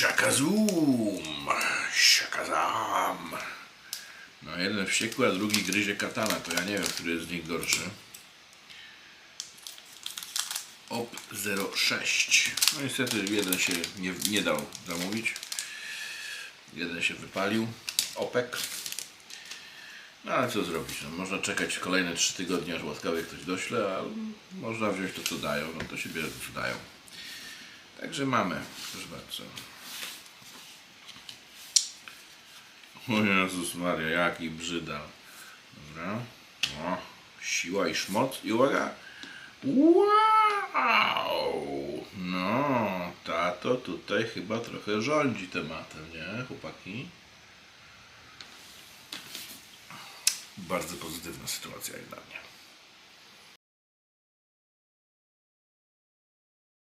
Shakazum! Shakazam! No jeden wściekły, a drugi gryzie katana, to ja nie wiem, który jest z nich gorszy. OP 06. No niestety jeden się nie, nie dał zamówić. Jeden się wypalił. OPEK. No ale co zrobić? No, można czekać kolejne 3 tygodnie, aż łaskawie ktoś dośle, a można wziąć to, co dają. No to się bierze, co dają. Także mamy. Proszę bardzo. O Jezus Maria, jaki brzydal. Dobra. O, siła i szmot. I uwaga. Wow! No, tato tutaj chyba trochę rządzi tematem, nie, chłopaki? Bardzo pozytywna sytuacja jak dla mnie.